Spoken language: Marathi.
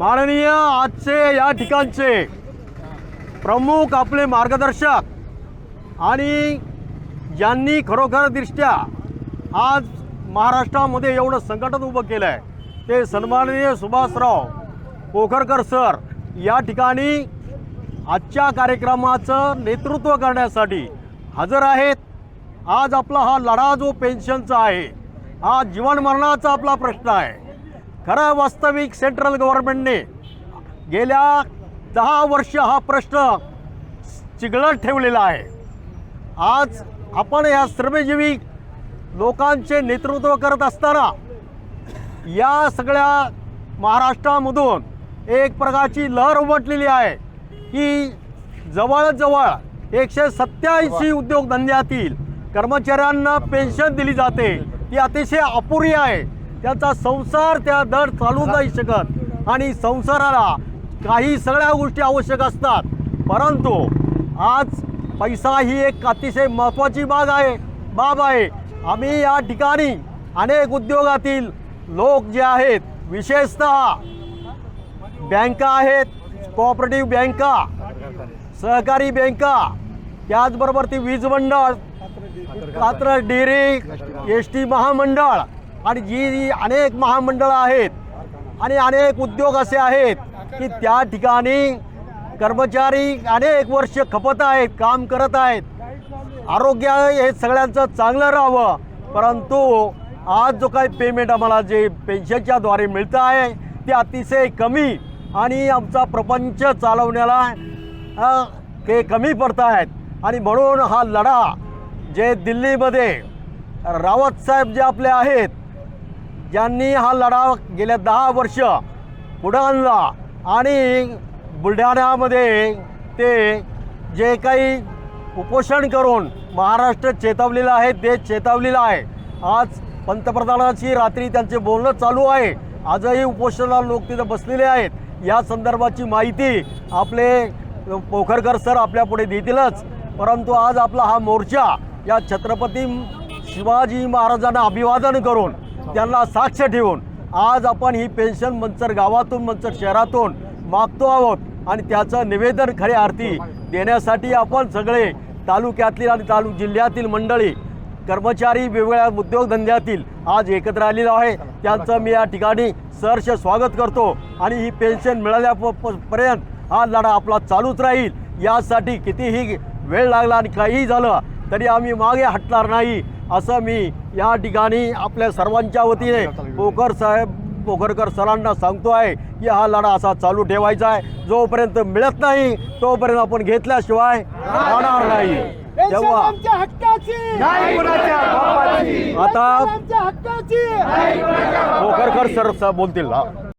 माननीय आजचे या ठिकाणचे प्रमुख आपले मार्गदर्शक आणि ज्यांनी खरोखर दृष्ट्या आज महाराष्ट्रामध्ये एवढं संकटन उभं केलं आहे ते सन्माननीय सुभाषराव पोखरकर सर या ठिकाणी आजच्या कार्यक्रमाचं नेतृत्व करण्यासाठी हजर आहेत. आज आपला हा लढा जो पेन्शनचा आहे हा जीवनमरणाचा आपला प्रश्न आहे. खरं वास्तविक सेंट्रल गव्हर्नमेंटने गेल्या दहा वर्ष हा प्रश्न चिघळत ठेवलेला आहे. आज आपण या श्रमजीवी लोकांचे नेतृत्व करत असताना या सगळ्या महाराष्ट्रामधून एक प्रकारची लहर उमटलेली आहे की जवळजवळ एकशे सत्याऐंशी उद्योगधंद्यातील कर्मचाऱ्यांना पेन्शन दिली जाते. ती अतिशय अपुरी आहे. त्यांचा संसार त्या दर चालू नाही शकत. आणि संसाराला काही सगळ्या गोष्टी आवश्यक असतात. परंतु आज पैसा ही एक अतिशय महत्त्वाची बाग आहे. बाब आहे. आम्ही या ठिकाणी अनेक उद्योगातील लोक जे आहेत विशेषतः बँका आहेत कोऑपरेटिव्ह बँका सहकारी बँका त्याचबरोबर ती वीज मंडळ कात्र डेअरी एस टी महामंडळ आणि जी जी अनेक महामंडळं आहेत आणि अनेक उद्योग असे आहेत की त्या ठिकाणी कर्मचारी अनेक वर्ष खपत आहेत काम करत आहेत. आरोग्य हे सगळ्यांचं चांगलं राहावं. परंतु आज जो काही पेमेंट आम्हाला जे पेन्शनच्याद्वारे मिळतं आहे ते अतिशय कमी आणि आमचा प्रपंच चालवण्याला ते कमी पडत आहेत. आणि म्हणून हा लढा जे दिल्लीमध्ये रावत साहेब जे आपले आहेत ज्यांनी हा लढा गेल्या दहा वर्ष पुढं आणला आणि बुलढाण्यामध्ये ते जे काही उपोषण करून महाराष्ट्र चेतावलेलं आहे देश चेतावलेला आहे. आज पंतप्रधानाची रात्री त्यांचे बोलणं चालू आहे. आजही उपोषणाला लोक तिथं बसलेले आहेत. या संदर्भाची माहिती आपले पोखरकर सर आपल्यापुढे देतीलच. परंतु आज आपला हा मोर्चा या छत्रपती शिवाजी महाराजांना अभिवादन करून त्यांना साक्ष ठेवून आज आपण ही पेन्शन मंचर गावातून मंचर शहरातून मागतो आहोत आणि त्याचं निवेदन खऱ्या अर्थी देण्यासाठी आपण सगळे तालुक्यातील आणि तालुक जिल्ह्यातील मंडळी कर्मचारी वेगवेगळ्या उद्योगधंद्यातील आज एकत्र आलेलो आहे. त्यांचं मी या ठिकाणी सहर्ष स्वागत करतो आणि ही पेन्शन मिळाल्या पर्यंत हा लढा आपला चालूच राहील. यासाठी कितीही वेळ लागला आणि काहीही झालं तरी आम्ही मागे हटणार नाही. असं मी या ठिकाणी आपल्या सर्वांच्या वतीने पोकर साहेब पोखरकर सरांना सांगतो आहे की हा लढा असा चालू ठेवायचा आहे. जोपर्यंत मिळत नाही तोपर्यंत आपण घेतल्याशिवाय राहणार नाही. तेव्हा आमच्या हक्काची. नाही कुणाच्या बापाची. आता पोखरकर सर सा- बोलतील हा.